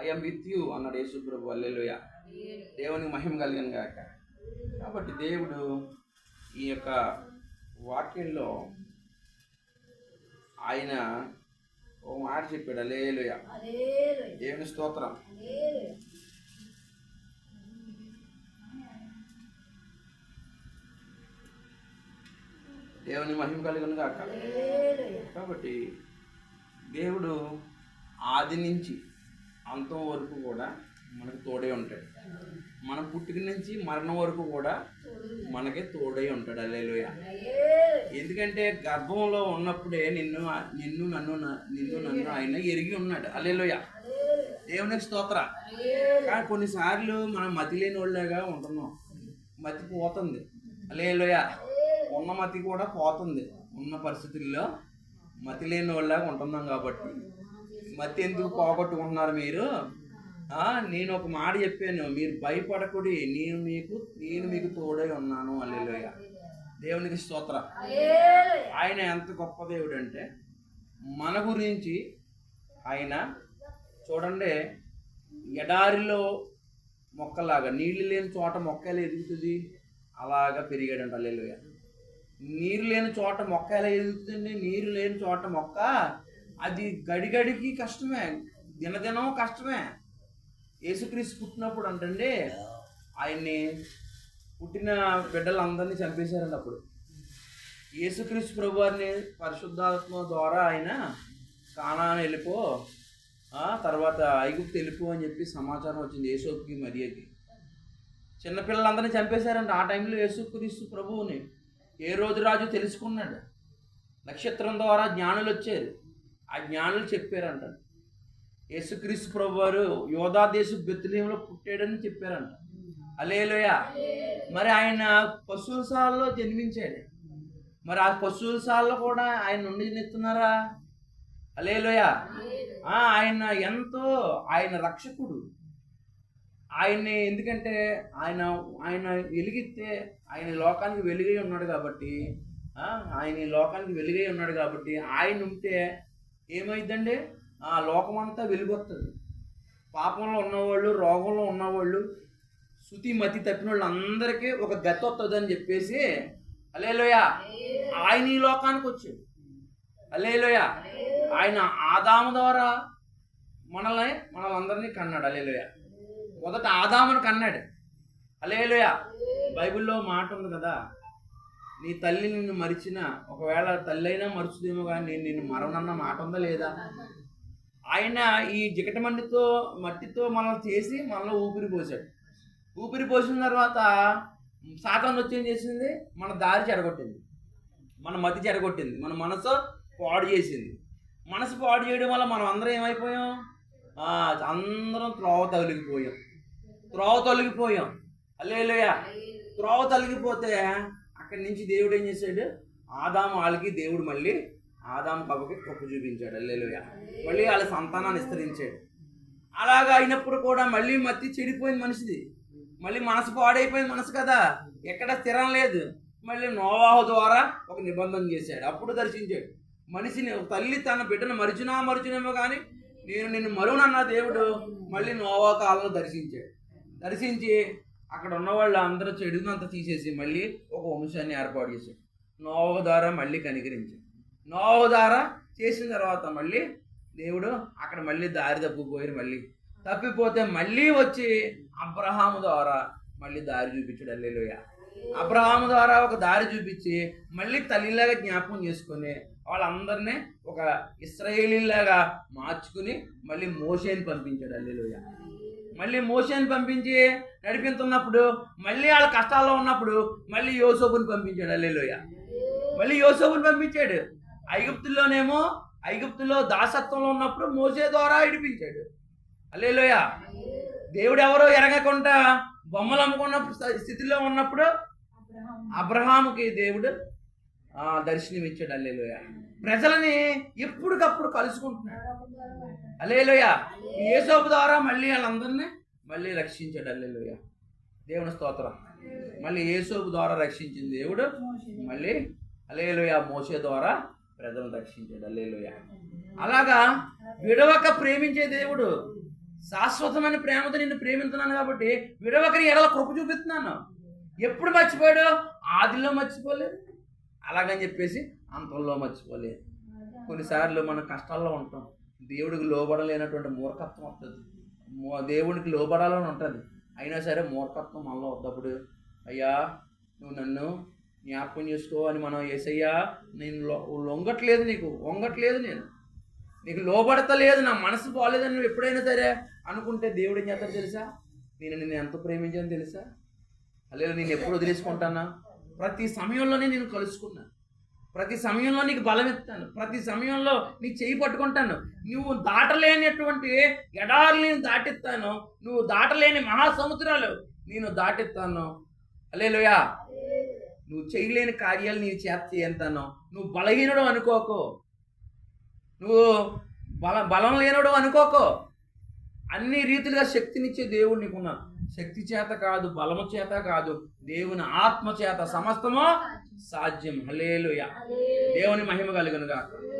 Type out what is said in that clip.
I'm with you అన్నాడు యేసు ప్రభు. Hallelujah దేవునికి మహిమ కలిగిన గాక. కాబట్టి దేవుడు ఈ యొక్క వాక్యంలో ఆయన ఓ మాట చెప్పాడు. అలేలుయ దేవుని స్తోత్రం. దేవుని మహిమ కలిగిన గాక. కాబట్టి దేవుడు ఆది నుంచి అంతం వరకు కూడా మనకు తోడే ఉంటాడు. మన పుట్టుక నుంచి మరణం వరకు కూడా మనకి తోడై ఉంటాడు. అల్లెలుయ ఎందుకంటే గర్భంలో ఉన్నప్పుడే నిన్ను నిన్ను నన్ను నిన్ను నన్ను ఆయన ఎరిగి ఉన్నాడు. అల్లెలుయ దేవునికి స్తోత్ర. కానీ కొన్నిసార్లు మనం మతి లేని వాళ్ళగా ఉంటున్నాం. మతి పోతుంది. అల్లెలుయ ఉన్న మతి కూడా పోతుంది. ఉన్న పరిస్థితుల్లో మతి లేని వాళ్ళగా ఉంటున్నాం కాబట్టి మతి ఎందుకు పోగొట్టుకుంటున్నారు మీరు? నేను ఒక మాట చెప్పాను. మీరు భయపడకుడి. నేను మీకు నేను మీకు తోడై ఉన్నాను. అల్లెలుయ దేవునికి స్తోత్ర. ఆయన ఎంత గొప్ప దేవుడు అంటే మన గురించి ఆయన చూడండి ఎడారిలో మొక్కలాగా నీళ్ళు లేని చోట మొక్క ఎలా ఎదుగుతుంది? అలాగా పెరిగాడంట. అల్లెలుయ నీరు లేని చోట మొక్క ఎలా ఎదుగుతుంది నీరు లేని చోట మొక్క అది గడిగడికి కష్టమే. దినదినం కష్టమే. యేసుక్రీస్తు పుట్టినప్పుడు అంటండి ఆయన్ని పుట్టిన బిడ్డలందరినీ చంపేశారండి అప్పుడు. యేసుక్రీస్తు ప్రభు వారిని పరిశుద్ధాత్మ ద్వారా ఆయన కానాను వెళ్ళిపో తర్వాత ఐగుప్తి వెళ్ళిపో అని చెప్పి సమాచారం వచ్చింది యేసుకి మరియకి. చిన్నపిల్లలందరినీ చంపేశారండి ఆ టైంలో యేసుక్రీస్తు ప్రభువుని. ఏ రోజు రాజు తెలుసుకున్నాడు? నక్షత్రం ద్వారా జ్ఞానులు వచ్చారు. ఆ జ్ఞానులు చెప్పారంట. యేసుక్రీస్తు ప్రభు వారు యోధా దేశ బెత్తులేములో పుట్టాడని చెప్పారంట. అలేలోయ మరి ఆయన పశువుల సాలలో జన్మించాడు. మరి ఆ పశువుల సాలలో కూడా ఆయన ఉండనిస్తున్నారా అలేలోయ ఆ, ఆయన ఎంతో ఆయన రక్షకుడు. ఆయన్ని ఎందుకంటే ఆయన ఆయన వెలిగితే ఆయన లోకానికి వెలుగై ఉన్నాడు కాబట్టి ఆయన లోకానికి వెలుగై ఉన్నాడు కాబట్టి ఆయన ఉంటే ఏమైందండి? ఆ లోకం అంతా వెలుగొస్తుంది పాపంలో ఉన్నవాళ్ళు రోగంలో ఉన్నవాళ్ళు శృతి మతి తప్పిన వాళ్ళు అందరికీ ఒక గతి వస్తుంది అని చెప్పేసి అలేలోయ ఆయన ఈ లోకానికి వచ్చాడు అలేలోయ ఆయన ఆదాము ద్వారా మనల్ని మనలందరినీ కన్నాడు. అలేలోయ మొదట ఆదాముని కన్నాడు. అలేలోయ బైబిల్లో మాట ఉంది కదా నీ తల్లి నిన్ను మరిచిన ఒకవేళ తల్లి అయినా మరుచుదేమో కానీ నేను నిన్ను మరవనన్న మాట ఉందా లేదా? ఆయన ఈ జిగటమండితో మట్టితో మట్టితో మనల్ని చేసి మనలో ఊపిరి పోసాడు ఊపిరి పోసిన తర్వాత సాతాను వచ్చి ఏం చేసింది? మన దారి చెడగొట్టింది మన మతి చెడగొట్టింది మన మనసు పాడు చేసింది. మనసు పాడు చేయడం వల్ల మనం అందరం ఏమైపోయాం? అందరం త్రోవ తగిలిపోయాం త్రోవ తొలగిపోయాం. అల్లేలుయ. త్రోవ తొలగిపోతే అక్కడి నుంచి దేవుడు ఏం చేశాడు? ఆదాము వాళ్ళకి దేవుడు మళ్ళీ ఆదాం కబకి కప్పు చూపించాడు. అల్లెలుయ మళ్ళీ వాళ్ళ సంతానాన్ని విస్తరించాడు. అలాగా అయినప్పుడు కూడా మళ్ళీ మత్తి చెడిపోయింది మనిషిది. మళ్ళీ మనసు పాడైపోయింది మనసు కదా. ఎక్కడ స్థిరం లేదు. మళ్ళీ నోవాహు ద్వారా ఒక నిబంధన చేశాడు. అప్పుడు దర్శించాడు. మనిషిని తల్లి తన బిడ్డను మరిచినా మరిచినేమో కానీ నేను నిన్ను మరువునన్న దేవుడు మళ్ళీ నోవా కాలంలో దర్శించాడు. దర్శించి అక్కడ ఉన్న వాళ్ళు అందరూ చెడునంతా తీసేసి మళ్ళీ ఒక వంశాన్ని ఏర్పాటు చేశాడు. నోవ ద్వారా మళ్ళీ కనికరించాడు. నోవ ద్వారా చేసిన తర్వాత మళ్ళీ దేవుడు అక్కడ మళ్ళీ దారి తప్పిపోయారు మళ్ళీ తప్పిపోతే మళ్ళీ వచ్చి అబ్రహాము ద్వారా మళ్ళీ దారి చూపించాడు. అల్లెలోయ అబ్రహాము ద్వారా ఒక దారి చూపించి మళ్ళీ తల్లిలాగా జ్ఞాపకం చేసుకొని వాళ్ళందరినీ ఒక ఇస్రాయేలీలాగా మార్చుకుని మళ్ళీ మోసేని పంపించాడు. అల్లెలోయ మళ్ళీ మోషేని పంపించి నడిపించున్నప్పుడు మళ్ళీ వాళ్ళ కష్టాల్లో ఉన్నప్పుడు మళ్ళీ యోసోబుని పంపించాడు. అల్లెలుయ మళ్ళీ యోసోబుని పంపించాడు. ఐగుప్తుల్లోనేమో ఐగుప్తులో దాసత్వంలో ఉన్నప్పుడు మోసే ద్వారా ఇడిపించాడు అల్లేలోయ దేవుడు ఎవరో ఎరగకుండా బొమ్మలు అమ్ముకున్న స్థ- స్థితిలో ఉన్నప్పుడు అబ్రహాముకి దేవుడు దర్శనం ఇచ్చాడు అల్లేలోయ. ప్రజలని ఎప్పటికప్పుడు కలుసుకుంటున్నాడు. అల్లేలోయ. ఏసోపు ద్వారా మళ్ళీ వాళ్ళందరినీ మళ్ళీ రక్షించాడు అల్లేలోయ. దేవుని స్తోత్రం. మళ్ళీ ఏసోపు ద్వారా రక్షించింది దేవుడు మళ్ళీ అల్లేలోయ మోసే ద్వారా ప్రజలను రక్షించాడు అల్లేలోయ. అలాగా విడవక ప్రేమించే దేవుడు శాశ్వతమైన ప్రేమతో నిన్ను ప్రేమిస్తున్నాను కాబట్టి విడవకని ఎడల కృప చూపిస్తున్నాను. ఎప్పుడు మర్చిపోయాడు? ఆదిలో మర్చిపోలేదు. అలాగని చెప్పేసి అంతంలో మర్చిపోలేదు. కొన్నిసార్లు మనం కష్టాల్లో ఉంటాం. దేవుడికి లోబడలేనటువంటి మూర్ఖత్వం వస్తుంది దేవుడికి లోబడాలని ఉంటుంది. అయినా సరే మూర్ఖత్వం మనలో వద్దప్పుడు అయ్యా నువ్వు నన్ను జ్ఞాపకం చేసుకో అని మనం ఏసయ్యా నేను లొంగట్లేదు నీకు వంగట్లేదు నేను. నీకు లోబడతలేదు నా మనసు బాగాలేదని నువ్వు ఎప్పుడైనా సరే అనుకుంటే దేవుడు ఏం చేస్తాడు తెలుసా? నేను నిన్ను ఎంత ప్రేమించాను తెలుసా? అలా నేను ఎప్పుడు వదిలేసుకుంటానా? ప్రతి సమయంలోనే నేను కలుసుకున్నాను. ప్రతి సమయంలో నీకు బలం ఇస్తాను. ప్రతి సమయంలో నీ చేయి పట్టుకుంటాను. నువ్వు దాటలేనటువంటి ఎడారులు నేను దాటిస్తాను. నువ్వు దాటలేని మహాసముద్రాలు నేను దాటిస్తాను. అలేలోయా నువ్వు చేయలేని కార్యాలు నీ చేత చేయంతాను నువ్వు బలహీనుడు అనుకోకు. నువ్వు బల బలం లేనుడు అనుకోకు. అన్ని రీతిలుగా శక్తినిచ్చే దేవుడు నీకున్నాను శక్తి చేత కాదు బలము చేత కాదు దేవుని ఆత్మ చేత సమస్తము సాధ్యం హలేలుయ. దేవుని మహిమ కలుగునుగా